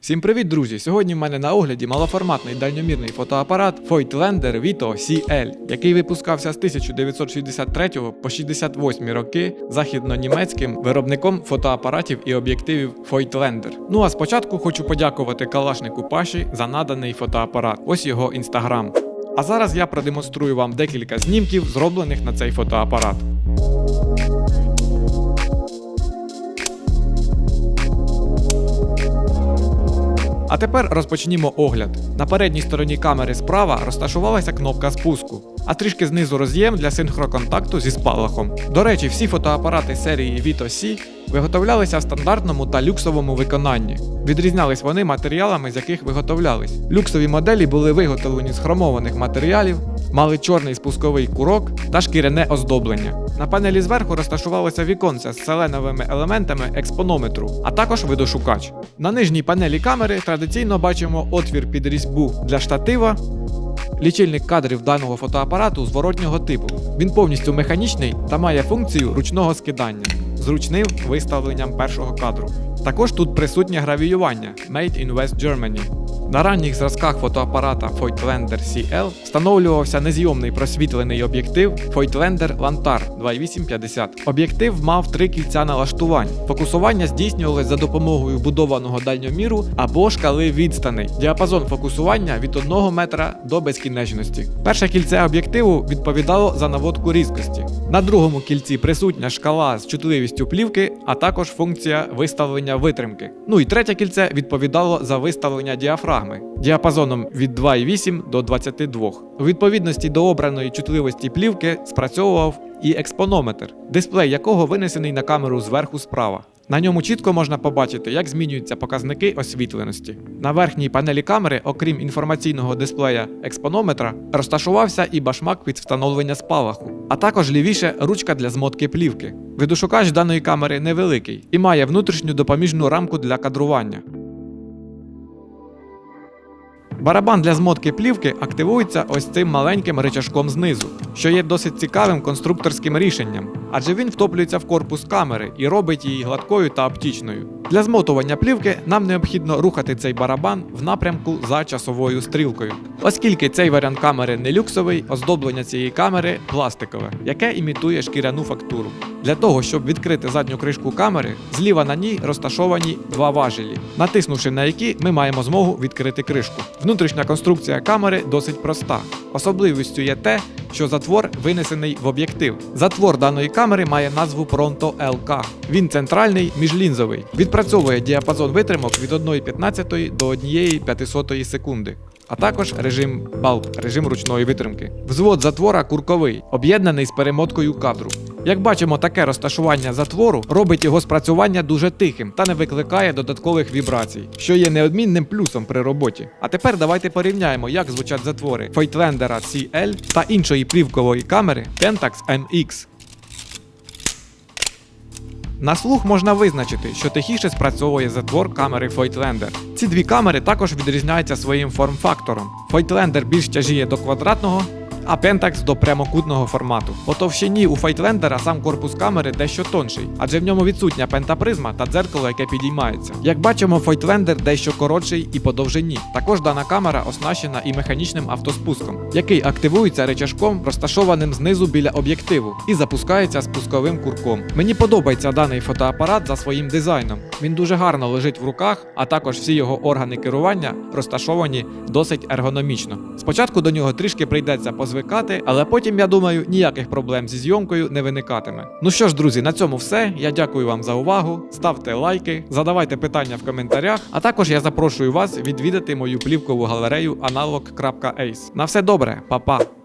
Всім привіт, друзі! Сьогодні в мене на огляді малоформатний дальньомірний фотоапарат Voigtlander Vito CL, який випускався з 1963 по 68 роки західно-німецьким виробником фотоапаратів і об'єктивів Voigtlander. Ну а спочатку хочу подякувати калашнику Паші за наданий фотоапарат. Ось його інстаграм. А зараз я продемонструю вам декілька знімків, зроблених на цей фотоапарат. Тепер розпочнімо огляд. На передній стороні камери справа розташувалася кнопка спуску, а трішки знизу роз'єм для синхроконтакту зі спалахом. До речі, всі фотоапарати серії Vito C виготовлялися в стандартному та люксовому виконанні. Відрізнялись вони матеріалами, з яких виготовлялись. Люксові моделі були виготовлені з хромованих матеріалів, мали чорний спусковий курок та шкіряне оздоблення. На панелі зверху розташувалося віконце з селеновими елементами експонометру, а також видошукач. На нижній панелі камери традиційно бачимо отвір під різьбу для штатива. Лічильник кадрів даного фотоапарату зворотнього типу. Він повністю механічний та має функцію ручного скидання з ручним виставленням першого кадру. Також тут присутнє гравіювання Made in West Germany. На ранніх зразках фотоапарата Voigtlander CL встановлювався незйомний просвітлений об'єктив Voigtlander Lantar 2850. Об'єктив мав три кільця налаштувань. Фокусування здійснювалось за допомогою вбудованого дальньоміру або шкали відстаней. Діапазон фокусування від 1 метра до безкінечності. Перше кільце об'єктиву відповідало за наводку різкості. На другому кільці присутня шкала з чутливістю плівки, а також функція виставлення витримки. Ну і третє кільце відповідало за виставлення діафрагми діапазоном від 2,8 до 22. У відповідності до обраної чутливості плівки спрацьовував і експонометр, дисплей якого винесений на камеру зверху справа. На ньому чітко можна побачити, як змінюються показники освітленості. На верхній панелі камери, окрім інформаційного дисплея експонометра, розташувався і башмак під встановлення спалаху, а також лівіше ручка для змотки плівки. Видошукач даної камери невеликий і має внутрішню допоміжну рамку для кадрування. Барабан для змотки плівки активується ось цим маленьким речашком знизу, що є досить цікавим конструкторським рішенням, адже він втоплюється в корпус камери і робить її гладкою та оптічною. Для змотування плівки нам необхідно рухати цей барабан в напрямку за часовою стрілкою. Оскільки цей варіант камери не люксовий, оздоблення цієї камери пластикове, яке імітує шкіряну фактуру. Для того, щоб відкрити задню кришку камери, зліва на ній розташовані два важелі, натиснувши на які ми маємо змогу відкрити кришку. Внутрішня конструкція камери досить проста. Особливістю є те, що затвор винесений в об'єктив. Затвор даної камери має назву Pronto LK. Він центральний міжлінзовий. Відпрацьовує діапазон витримок від 1,15 до 1,5 секунди. А також режим Bulb, режим ручної витримки. Взвод затвора курковий, об'єднаний з перемоткою кадру. Як бачимо, таке розташування затвору робить його спрацювання дуже тихим та не викликає додаткових вібрацій, що є неодмінним плюсом при роботі. А тепер давайте порівняємо, як звучать затвори Voigtlander CL та іншої плівкової камери Pentax MX. На слух можна визначити, що тихіше спрацьовує затвор камери Voigtlander. Ці дві камери також відрізняються своїм форм-фактором. Voigtlander більш тяжіє до квадратного, а Pentax до прямокутного формату. По товщині у Файтлендера сам корпус камери дещо тонший, адже в ньому відсутня пентапризма та дзеркало, яке підіймається. Як бачимо, Файтлендер дещо коротший і по довжині. Також дана камера оснащена і механічним автоспуском, який активується речашком, розташованим знизу біля об'єктиву, і запускається спусковим курком. Мені подобається даний фотоапарат за своїм дизайном. Він дуже гарно лежить в руках, а також всі його органи керування розташовані досить ергономічно. Спочатку до нього трішки прийдеться позвикати, але потім, я думаю, ніяких проблем зі зйомкою не виникатиме. Ну що ж, друзі, на цьому все. Я дякую вам за увагу. Ставте лайки, задавайте питання в коментарях, а також я запрошую вас відвідати мою плівкову галерею analog.ace. На все добре, па-па!